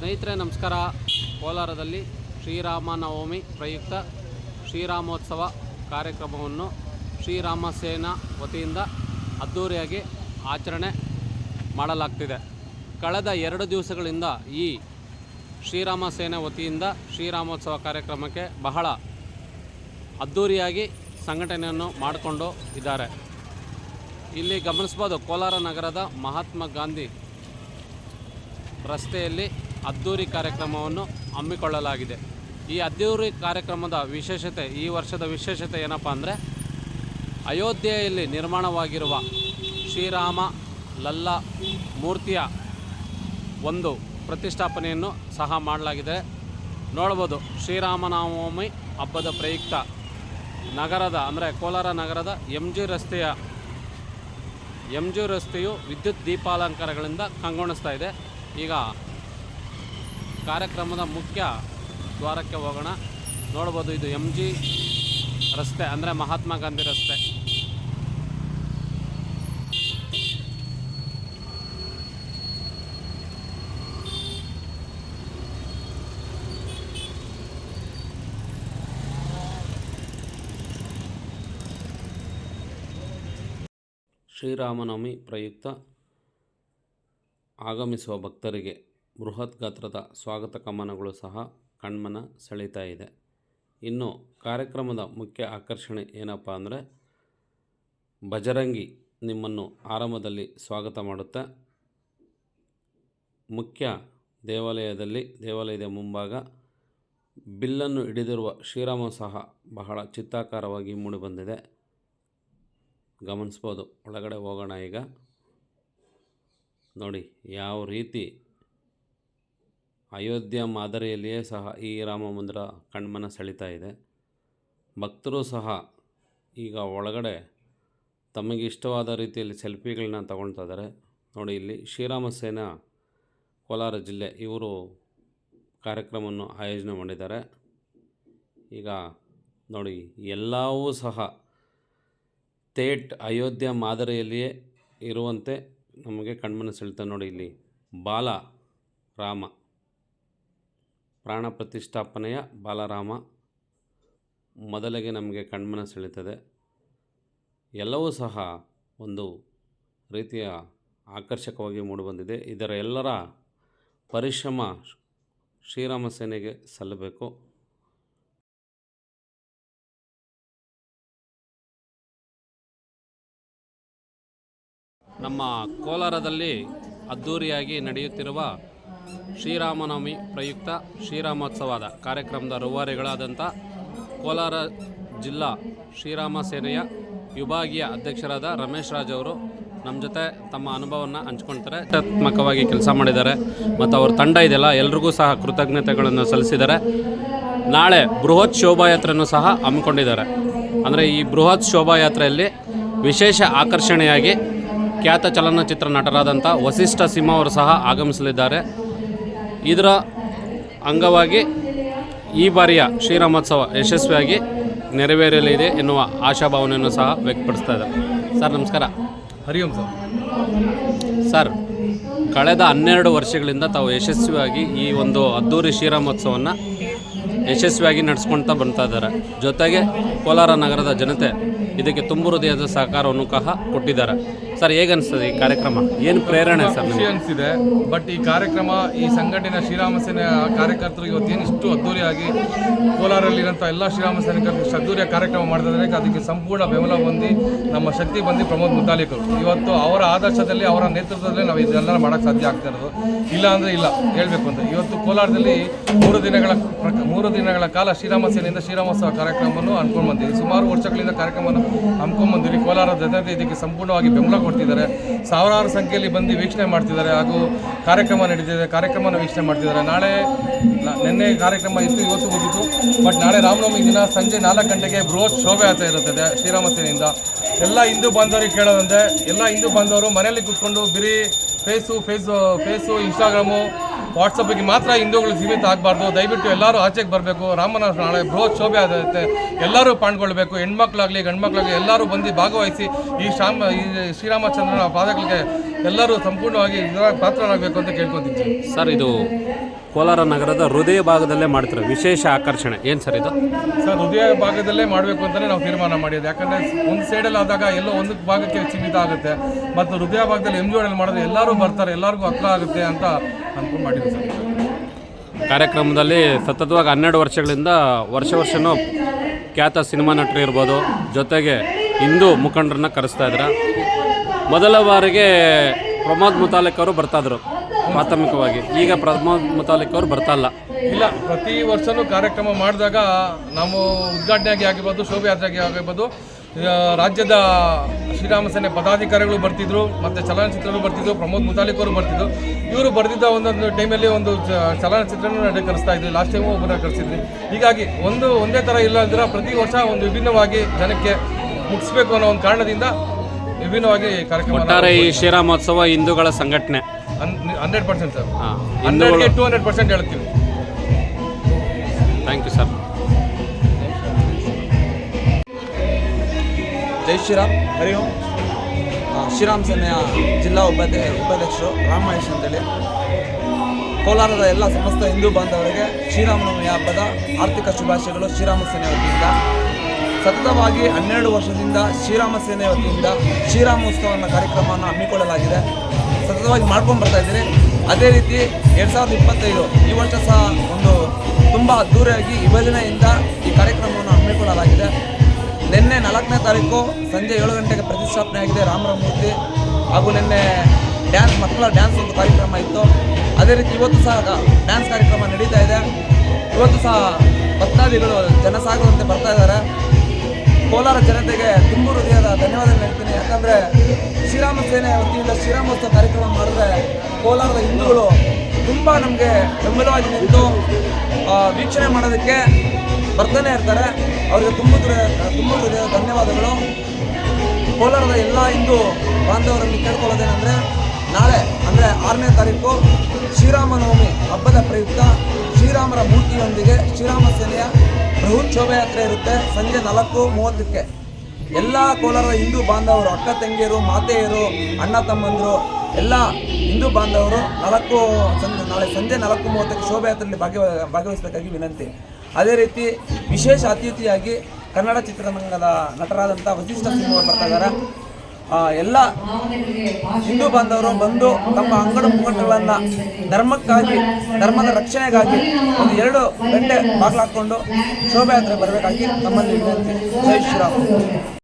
ಸ್ನೇಹಿತರೆ, ನಮಸ್ಕಾರ. ಕೋಲಾರದಲ್ಲಿ ಶ್ರೀರಾಮನವಮಿ ಪ್ರಯುಕ್ತ ಶ್ರೀರಾಮೋತ್ಸವ ಕಾರ್ಯಕ್ರಮವನ್ನು ಶ್ರೀರಾಮ ಸೇನಾ ವತಿಯಿಂದ ಅದ್ದೂರಿಯಾಗಿ ಆಚರಣೆ ಮಾಡಲಾಗ್ತಿದೆ. ಕಳೆದ ಎರಡು ದಿವಸಗಳಿಂದ ಈ ಶ್ರೀರಾಮ ಸೇನೆ ವತಿಯಿಂದ ಶ್ರೀರಾಮೋತ್ಸವ ಕಾರ್ಯಕ್ರಮಕ್ಕೆ ಬಹಳ ಅದ್ದೂರಿಯಾಗಿ ಸಂಘಟನೆಯನ್ನು ಮಾಡಿಕೊಂಡು ಇದ್ದಾರೆ. ಇಲ್ಲಿ ಗಮನಿಸ್ಬೋದು, ಕೋಲಾರ ನಗರದ ಮಹಾತ್ಮ ಗಾಂಧಿ ರಸ್ತೆಯಲ್ಲಿ ಅದ್ದೂರಿ ಕಾರ್ಯಕ್ರಮವನ್ನು ಹಮ್ಮಿಕೊಳ್ಳಲಾಗಿದೆ. ಈ ಅದ್ದೂರಿ ಕಾರ್ಯಕ್ರಮದ ವಿಶೇಷತೆ, ಈ ವರ್ಷದ ವಿಶೇಷತೆ ಏನಪ್ಪ ಅಂದರೆ, ಅಯೋಧ್ಯೆಯಲ್ಲಿ ನಿರ್ಮಾಣವಾಗಿರುವ ಶ್ರೀರಾಮ ಲಲ್ಲ ಮೂರ್ತಿಯ ಒಂದು ಪ್ರತಿಷ್ಠಾಪನೆಯನ್ನು ಸಹ ಮಾಡಲಾಗಿದೆ. ನೋಡ್ಬೋದು ಶ್ರೀರಾಮನವಮಿ ಹಬ್ಬದ ಪ್ರಯುಕ್ತ ನಗರದ, ಅಂದರೆ ಕೋಲಾರ ನಗರದ ಎಂ ಜಿ ರಸ್ತೆಯ ಎಂ ಜಿ ರಸ್ತೆಯು ವಿದ್ಯುತ್ ದೀಪಾಲಂಕಾರಗಳಿಂದ ಕಂಗೊಣಿಸ್ತಾ ಇದೆ. ಈಗ ಕಾರ್ಯಕ್ರಮದ ಮುಖ್ಯ ದ್ವಾರಕ್ಕೆ ಹೋಗೋಣ. ನೋಡ್ಬೋದು ಇದು ಎಂ ಜಿ ರಸ್ತೆ, ಅಂದರೆ ಮಹಾತ್ಮ ಗಾಂಧಿ ರಸ್ತೆ. ಶ್ರೀರಾಮನವಮಿ ಪ್ರಯುಕ್ತ ಆಗಮಿಸುವ ಭಕ್ತರಿಗೆ ಬೃಹತ್ ಗಾತ್ರದ ಸ್ವಾಗತ ಕಮನಗಳು ಸಹ ಕಣ್ಮನ ಸೆಳೀತಾ ಇದೆ. ಇನ್ನು ಕಾರ್ಯಕ್ರಮದ ಮುಖ್ಯ ಆಕರ್ಷಣೆ ಏನಪ್ಪ ಅಂದರೆ, ಬಜರಂಗಿ ನಿಮ್ಮನ್ನು ಆರಂಭದಲ್ಲಿ ಸ್ವಾಗತ ಮಾಡುತ್ತೆ. ಮುಖ್ಯ ದೇವಾಲಯದಲ್ಲಿ, ದೇವಾಲಯದ ಮುಂಭಾಗ ಬಿಲ್ಲನ್ನು ಹಿಡಿದಿರುವ ಶ್ರೀರಾಮ ಸಹ ಬಹಳ ಚಿತ್ತಾಕಾರವಾಗಿ ಮೂಡಿಬಂದಿದೆ ಗಮನಿಸ್ಬೋದು, ಒಳಗಡೆ ಹೋಗೋಣ ಈಗ. ನೋಡಿ, ಯಾವ ರೀತಿ ಅಯೋಧ್ಯ ಮಾದರಿಯಲ್ಲಿಯೇ ಸಹ ಈ ರಾಮ ಮಂದಿರ ಕಣ್ಮನ ಸೆಳೀತಾ ಇದೆ. ಭಕ್ತರು ಸಹ ಈಗ ಒಳಗಡೆ ತಮಗೆ ಇಷ್ಟವಾದ ರೀತಿಯಲ್ಲಿ ಸೆಲ್ಫಿಗಳನ್ನ ತಗೊಳ್ತಾ ಇದ್ದಾರೆ. ನೋಡಿ, ಇಲ್ಲಿ ಶ್ರೀರಾಮ ಸೇನಾ, ಕೋಲಾರ ಜಿಲ್ಲೆ ಇವರು ಕಾರ್ಯಕ್ರಮವನ್ನು ಆಯೋಜನೆ ಮಾಡಿದ್ದಾರೆ. ಈಗ ನೋಡಿ, ಎಲ್ಲವೂ ಸಹ ತೇಟ್ ಅಯೋಧ್ಯ ಮಾದರಿಯಲ್ಲಿಯೇ ಇರುವಂತೆ ನಮಗೆ ಕಣ್ಮನ ಸೆಳೀತಾ ನೋಡಿ, ಇಲ್ಲಿ ಬಾಲ ರಾಮ ಪ್ರಾಣ ಪ್ರತಿಷ್ಠಾಪನೆಯ ಬಾಲರಾಮ ಮೊದಲಿಗೆ ನಮಗೆ ಕಣ್ಮನ ಸೆಳೀತದೆ ಎಲ್ಲವೂ ಸಹ ಒಂದು ರೀತಿಯ ಆಕರ್ಷಕವಾಗಿ ಮೂಡಿಬಂದಿದೆ. ಇದರ ಎಲ್ಲರ ಪರಿಶ್ರಮ ಶ್ರೀರಾಮ ಸೇನೆಗೆ ಸಲ್ಲಬೇಕು. ನಮ್ಮ ಕೋಲಾರದಲ್ಲಿ ಅದ್ಧೂರಿಯಾಗಿ ನಡೆಯುತ್ತಿರುವ ಶ್ರೀರಾಮನವಮಿ ಪ್ರಯುಕ್ತ ಶ್ರೀರಾಮೋತ್ಸವದ ಕಾರ್ಯಕ್ರಮದ ರೂವಾರಿಗಳಾದಂಥ ಕೋಲಾರ ಜಿಲ್ಲಾ ಶ್ರೀರಾಮ ಸೇನೆಯ ವಿಭಾಗೀಯ ಅಧ್ಯಕ್ಷರಾದ ರಮೇಶ್ ರಾಜ್ ಅವರು ನಮ್ಮ ಜೊತೆ ತಮ್ಮ ಅನುಭವವನ್ನು ಹಂಚ್ಕೊಳ್ತಾರೆ. ಆತ್ಮಕವಾಗಿ ಕೆಲಸ ಮಾಡಿದ್ದಾರೆ ಮತ್ತು ಅವ್ರ ತಂಡ ಇದೆಯಲ್ಲ ಎಲ್ರಿಗೂ ಸಹ ಕೃತಜ್ಞತೆಗಳನ್ನು ಸಲ್ಲಿಸಿದ್ದಾರೆ. ನಾಳೆ ಬೃಹತ್ ಶೋಭಾಯಾತ್ರೆಯನ್ನು ಸಹ ಹಮ್ಮಿಕೊಂಡಿದ್ದಾರೆ. ಅಂದರೆ ಈ ಬೃಹತ್ ಶೋಭಾಯಾತ್ರೆಯಲ್ಲಿ ವಿಶೇಷ ಆಕರ್ಷಣೆಯಾಗಿ ಖ್ಯಾತ ಚಲನಚಿತ್ರ ನಟರಾದಂಥ ವಸಿಷ್ಠ ಸಿಂಹ ಅವರು ಸಹ ಆಗಮಿಸಲಿದ್ದಾರೆ. ಇದರ ಅಂಗವಾಗಿ ಈ ಬಾರಿಯ ಶ್ರೀರಾಮೋತ್ಸವ ಯಶಸ್ವಿಯಾಗಿ ನೆರವೇರಲಿದೆ ಎನ್ನುವ ಆಶಾಭಾವನೆಯನ್ನು ಸಹ ವ್ಯಕ್ತಪಡಿಸ್ತಾ ಇದ್ದಾರೆ. ಸರ್ ನಮಸ್ಕಾರ. ಹರಿ ಓಂ ಸರ್. ಸರ್ ಕಳೆದ ಹನ್ನೆರಡು ವರ್ಷಗಳಿಂದ ತಾವು ಯಶಸ್ವಿಯಾಗಿ ಈ ಒಂದು ಅದ್ಧೂರಿ ಶ್ರೀರಾಮೋತ್ಸವವನ್ನು ಯಶಸ್ವಿಯಾಗಿ ನಡೆಸ್ಕೊಳ್ತಾ ಬರ್ತಾ ಇದ್ದಾರೆ. ಜೊತೆಗೆ ಕೋಲಾರ ನಗರದ ಜನತೆ ಇದಕ್ಕೆ ತುಂಬು ಹೃದಯದ ಸಹಕಾರವನ್ನು ಸಹ ಕೊಟ್ಟಿದ್ದಾರೆ. ಸರ್ ಹೇಗನ್ನಿಸ್ತದೆ ಈ ಕಾರ್ಯಕ್ರಮ? ಏನು ಪ್ರೇರಣೆ ಸರ್ ಖುಷಿ ಅನಿಸಿದೆ ಬಟ್ ಈ ಕಾರ್ಯಕ್ರಮ, ಈ ಸಂಘಟನೆ ಶ್ರೀರಾಮ ಸೇನೆ ಕಾರ್ಯಕರ್ತರು ಇವತ್ತೇನು ಇಷ್ಟು ಅದ್ದೂರಿಯಾಗಿ ಕೋಲಾರಲ್ಲಿರುವಂಥ ಎಲ್ಲ ಶ್ರೀರಾಮ ಸೈನಿಕರು ಅದ್ದೂರಿಯ ಕಾರ್ಯಕ್ರಮ ಮಾಡಿದ್ರೆ ಅದಕ್ಕೆ ಸಂಪೂರ್ಣ ಬೆಂಬಲ ಬಂದು ನಮ್ಮ ಶಕ್ತಿ ಬಂದು ಪ್ರಮೋದ್ ಮುತಾಲಿಕರು. ಇವತ್ತು ಅವರ ಆದರ್ಶದಲ್ಲಿ, ಅವರ ನೇತೃತ್ವದಲ್ಲಿ ನಾವು ಇದೆಲ್ಲ ಮಾಡೋಕ್ಕೆ ಸಾಧ್ಯ ಆಗ್ತಾ ಇರೋದು. ಇಲ್ಲ ಅಂದರೆ ಇಲ್ಲ, ಹೇಳಬೇಕು ಅಂತ. ಇವತ್ತು ಕೋಲಾರದಲ್ಲಿ ಮೂರು ದಿನಗಳ ಮೂರು ದಿನಗಳ ಕಾಲ ಶ್ರೀರಾಮ ಸೇನೆಯಿಂದ ಶ್ರೀರಾಮೋತ್ಸವ ಕಾರ್ಯಕ್ರಮವನ್ನು ಅನ್ಕೊಂಡು ಬಂದಿದ್ದೀವಿ ಸುಮಾರು ವರ್ಷಗಳಿಂದ ಕಾರ್ಯಕ್ರಮವನ್ನು ಹಮ್ಮಿಕೊಂಡು ಬಂದಿದ್ದೀವಿ ಕೋಲಾರ ಜನತೆ ಇದಕ್ಕೆ ಸಂಪೂರ್ಣವಾಗಿ ಬೆಂಬಲ ಕೊಡ್ತಿದ್ದಾರೆ ಸಾವಿರಾರು ಸಂಖ್ಯೆಯಲ್ಲಿ ಬಂದು ವೀಕ್ಷಣೆ ಮಾಡ್ತಿದ್ದಾರೆ ಹಾಗೂ ಕಾರ್ಯಕ್ರಮ ನಡೀತಿದೆ. ಕಾರ್ಯಕ್ರಮನ ವೀಕ್ಷಣೆ ಮಾಡ್ತಿದ್ದಾರೆ. ನಾಳೆ ನಿನ್ನೆ ಕಾರ್ಯಕ್ರಮ ಇತ್ತು, ಇವತ್ತು ಮುಗಿತು. ಬಟ್ ನಾಳೆ ರಾಮನವಮಿ ದಿನ ಸಂಜೆ ನಾಲ್ಕು ಗಂಟೆಗೆ ಬೃಹತ್ ಶೋಭಾಯಾತ್ರೆ ಇರುತ್ತದೆ ಶ್ರೀರಾಮ ಸೇನೆಯಿಂದ. ಎಲ್ಲ ಹಿಂದೂ ಬಾಂಧವರಿಗೆ ಕೇಳೋದಂತೆ ಎಲ್ಲ ಹಿಂದೂ ಬಾಂಧವರು ಮನೆಯಲ್ಲಿ ಕೂತ್ಕೊಂಡು ಬಿರಿ ಫೇಸು ಫೇಸು ಫೇಸು, ಇನ್ಸ್ಟಾಗ್ರಾಮು ವಾಟ್ಸಪ್ಪಿಗೆ ಮಾತ್ರ ಹಿಂದೂಗಳು ಸೀಮಿತ ಆಗಬಾರ್ದು. ದಯವಿಟ್ಟು ಎಲ್ಲರೂ ಆಚೆಗೆ ಬರಬೇಕು. ರಾಮನ ನಾಳೆ ಬೃಹತ್ ಶೋಭೆ ಆಗುತ್ತೆ. ಎಲ್ಲರೂ ಪಾಂಡ್ಕೊಳ್ಬೇಕು ಹೆಣ್ಮಕ್ಳಾಗಲಿ ಗಂಡ್ಮಕ್ಳಾಗಲಿ ಎಲ್ಲರೂ ಬಂದು ಭಾಗವಹಿಸಿ ಈ ಶ್ರಾಮ ಈ ಶ್ರೀರಾಮಚಂದ್ರನ ಪಾದಗಳಿಗೆ ಎಲ್ಲರೂ ಸಂಪೂರ್ಣವಾಗಿ ಇದರ ಪಾತ್ರರಾಗಬೇಕು ಅಂತ ಕೇಳ್ಕೊತಿದ್ದೀನಿ ಸರ್ ಇದು ಕೋಲಾರ ನಗರದ ಹೃದಯ ಭಾಗದಲ್ಲೇ ಮಾಡ್ತಾರೆ ವಿಶೇಷ ಆಕರ್ಷಣೆ. ಏನು ಸರ್ ಇದು? ಸರ್ ಹೃದಯ ಭಾಗದಲ್ಲೇ ಮಾಡಬೇಕು ಅಂತಲೇ ನಾವು ತೀರ್ಮಾನ ಮಾಡಿದ್ದು. ಯಾಕಂದರೆ ಒಂದು ಸೈಡಲ್ಲಿ ಆದಾಗ ಎಲ್ಲೋ ಒಂದು ಭಾಗಕ್ಕೆ ಸೀಮಿತ ಆಗುತ್ತೆ. ಮತ್ತು ಹೃದಯ ಭಾಗದಲ್ಲಿ ಎಂ ಜೋಡಲ್ಲಿ ಮಾಡಿದ್ರೆ ಎಲ್ಲರೂ ಬರ್ತಾರೆ. ಎಲ್ಲರಿಗೂ ಹತ್ರ ಆಗುತ್ತೆ ಅಂತ ಸರ್ ಕಾರ್ಯಕ್ರಮದಲ್ಲಿ ಸತತವಾಗಿ ಹನ್ನೆರಡು ವರ್ಷಗಳಿಂದ ವರ್ಷ ವರ್ಷನೂ ಖ್ಯಾತ ಸಿನಿಮಾ ನಟರು ಇರ್ಬೋದು. ಜೊತೆಗೆ ಹಿಂದೂ ಮುಖಂಡರನ್ನ ಕರೆಸ್ತಾ ಇದ್ರ. ಮೊದಲ ಬಾರಿಗೆ ಪ್ರಮೋದ್ ಮುತಾಲಿಕ್ ಅವರು ಬರ್ತಾಯಿದ್ರು ಪ್ರಾಥಮಿಕವಾಗಿ. ಈಗ ಪ್ರಮೋದ್ ಮುತಾಲಿಕ್ ಅವರು ಬರ್ತಾ ಇಲ್ಲ. ಇಲ್ಲ, ಪ್ರತಿ ವರ್ಷನೂ ಕಾರ್ಯಕ್ರಮ ಮಾಡಿದಾಗ ನಾವು ಉದ್ಘಾಟನೆಯಾಗಿ ಆಗಿರ್ಬೋದು ಶೋಭಾಯಾತ್ರೆಗೆ ಆಗಿರ್ಬೋದು ರಾಜ್ಯದ ಶ್ರೀರಾಮ ಸೇನೆ ಪದಾಧಿಕಾರಿಗಳು ಬರ್ತಿದ್ರು ಮತ್ತು ಚಲನಚಿತ್ರಗಳು ಬರ್ತಿದ್ರು ಪ್ರಮೋದ್ ಮುತಾಲಿಕ್ ಅವರು ಬರ್ತಿದ್ರು. ಇವರು ಬರೆದಿದ್ದ ಒಂದೊಂದು ಟೈಮಲ್ಲಿ ಒಂದು ಚಲನಚಿತ್ರನೂ ನಡೆ ಕರೆಸ್ತಾ ಇದ್ವಿ ಲಾಸ್ಟ್ ಟೈಮು ಒಬ್ಬರ ಕರೆಸಿದ್ವಿ ಹೀಗಾಗಿ ಒಂದು ಒಂದೇ ಥರ ಇಲ್ಲ ಅಂದ್ರೆ ಪ್ರತಿ ವರ್ಷ ಒಂದು ವಿಭಿನ್ನವಾಗಿ ಜನಕ್ಕೆ ಮುಗಿಸ್ಬೇಕು ಅನ್ನೋ ಒಂದು ಕಾರಣದಿಂದ ವಿಭಿನ್ನವಾಗಿ ಕಾರ್ಯಕ್ರಮ ಒಟ್ಟಾರೆ ಈ ಶ್ರೀರಾಮೋತ್ಸವ ಹಿಂದೂಗಳ ಸಂಘಟನೆ. Hundred percent sir. ಹಂಡ್ರೆಡ್ಗೆ two hundred percent ಹೇಳ್ತೀವಿ. ಥ್ಯಾಂಕ್ ಯು ಸರ್ ಜೈ ಶ್ರೀರಾಮ್. ಹರಿ ಓಂ. ಶ್ರೀರಾಮ್ ಸೇನೆಯ ಜಿಲ್ಲಾ ಉಪಾಧ್ಯ ಉಪಾಧ್ಯಕ್ಷರು ರಾಮ್ ಮಹೇಶ್ ಅಂತೇಳಿ. ಕೋಲಾರದ ಎಲ್ಲ ಸಮಸ್ತ ಹಿಂದೂ ಬಾಂಧವರಿಗೆ ಶ್ರೀರಾಮನವಮಿ ಹಬ್ಬದ ಆರ್ಥಿಕ ಶುಭಾಶಯಗಳು ಶ್ರೀರಾಮ ಸೇನೆ ವತಿಯಿಂದ. ಸತತವಾಗಿ ಹನ್ನೆರಡು ವರ್ಷದಿಂದ ಶ್ರೀರಾಮ ಸೇನೆ ವತಿಯಿಂದ ಶ್ರೀರಾಮೋತ್ಸವ ಅನ್ನೋ ಕಾರ್ಯಕ್ರಮವನ್ನು ಹಮ್ಮಿಕೊಳ್ಳಲಾಗಿದೆ. ಸತತವಾಗಿ ಮಾಡ್ಕೊಂಡು ಬರ್ತಾ ಇದ್ದೀನಿ ಅದೇ ರೀತಿ ಎರಡು ಸಾವಿರದ ಇಪ್ಪತ್ತೈದು ಈ ವರ್ಷ ಸಹ ಒಂದು ತುಂಬ ಅದ್ದೂರಿಯಾಗಿ ವಿಭಜನೆಯಿಂದ ಈ ಕಾರ್ಯಕ್ರಮವನ್ನು ಹಮ್ಮಿಕೊಳ್ಳಲಾಗಿದೆ. ನಿನ್ನೆ ನಾಲ್ಕನೇ ತಾರೀಕು ಸಂಜೆ ಏಳು ಗಂಟೆಗೆ ಪ್ರತಿಷ್ಠಾಪನೆ ಆಗಿದೆ ರಾಮರಾಮ ಮೂರ್ತಿ ಹಾಗೂ ನಿನ್ನೆ ಡ್ಯಾನ್ಸ್, ಮಕ್ಕಳ ಡ್ಯಾನ್ಸ್ ಒಂದು ಕಾರ್ಯಕ್ರಮ ಇತ್ತು. ಅದೇ ರೀತಿ ಇವತ್ತು ಸಹ ಡ್ಯಾನ್ಸ್ ಕಾರ್ಯಕ್ರಮ ನಡೀತಾ ಇದೆ. ಇವತ್ತು ಸಹ ಭಕ್ತಾದಿಗಳು ಜನಸಾಗರಂತೆ ಬರ್ತಾ ಇದ್ದಾರೆ. ಕೋಲಾರ ಜನತೆಗೆ ತುಂಬ ಹೃದಯದ ಧನ್ಯವಾದ ಹೇಳ್ತೀನಿ. ಯಾಕಂದರೆ ಶ್ರೀರಾಮ ಸೇನೆ ವತಿಯಿಂದ ಶ್ರೀರಾಮೋತ್ಸವ ಕಾರ್ಯಕ್ರಮ ಮಾಡಿದ್ರೆ ಕೋಲಾರದ ಹಿಂದೂಗಳು ತುಂಬ ನಮಗೆ ಬೆಂಬಲವಾಗಿ ನಿಂತು ವೀಕ್ಷಣೆ ಮಾಡೋದಕ್ಕೆ ಬರ್ತಾನೆ ಇರ್ತಾರೆ. ಅವರಿಗೆ ತುಂಬ ತುಂಬ ಧನ್ಯವಾದಗಳು. ಕೋಲಾರದ ಎಲ್ಲ ಹಿಂದೂ ಬಾಂಧವರನ್ನು ಕೇಳ್ಕೊಳ್ಳೋದೇನೆಂದರೆ, ನಾಳೆ, ಅಂದರೆ ಆರನೇ ತಾರೀಕು ಶ್ರೀರಾಮನವಮಿ ಹಬ್ಬದ ಪ್ರಯುಕ್ತ ಶ್ರೀರಾಮರ ಮೂರ್ತಿಯೊಂದಿಗೆ ಶ್ರೀರಾಮ ಸೇನೆಯ ಬೃಹತ್ ಶೋಭಾಯಾತ್ರೆ ಇರುತ್ತೆ ಸಂಜೆ ನಾಲ್ಕು ಮೂವತ್ತಕ್ಕೆ. ಎಲ್ಲ ಕೋಲಾರದ ಹಿಂದೂ ಬಾಂಧವರು, ಅಕ್ಕ ತಂಗಿಯರು, ಮಾತೆಯರು, ಅಣ್ಣ ತಮ್ಮಂದರು, ಎಲ್ಲ ಹಿಂದೂ ಬಾಂಧವರು ನಾಲ್ಕು ಸಂಜೆ, ನಾಳೆ ಸಂಜೆ ನಾಲ್ಕು ಮೂವತ್ತಕ್ಕೆ ಶೋಭಾಯಾತ್ರೆಯಲ್ಲಿ ಭಾಗವ ಭಾಗವಹಿಸಬೇಕಾಗಿ ವಿನಂತಿ. ಅದೇ ರೀತಿ ವಿಶೇಷ ಅತಿಥಿಯಾಗಿ ಕನ್ನಡ ಚಿತ್ರರಂಗದ ನಟರಾದಂಥ ವಸಿಷ್ಠ ಸಿಂಗ್ ಅವರು ಬರ್ತಾ ಇದ್ದಾರೆ. ಎಲ್ಲ ಹಿಂದೂ ಬಾಂಧವರು ಬಂದು ತಮ್ಮ ಅಂಗಡ ಮುಖಂಡಗಳನ್ನು ಧರ್ಮಕ್ಕಾಗಿ, ಧರ್ಮದ ರಕ್ಷಣೆಗಾಗಿ ಒಂದು ಎರಡು ಗಂಟೆ ಬಾಗಿಲು ಹಾಕ್ಕೊಂಡು ಶೋಭಾಯಾತ್ರೆ ಬರಬೇಕಾಗಿ ನಮ್ಮಲ್ಲಿ ವಿನಂತಿ. ಜೈ ಶ್ರೀರಾಮ್.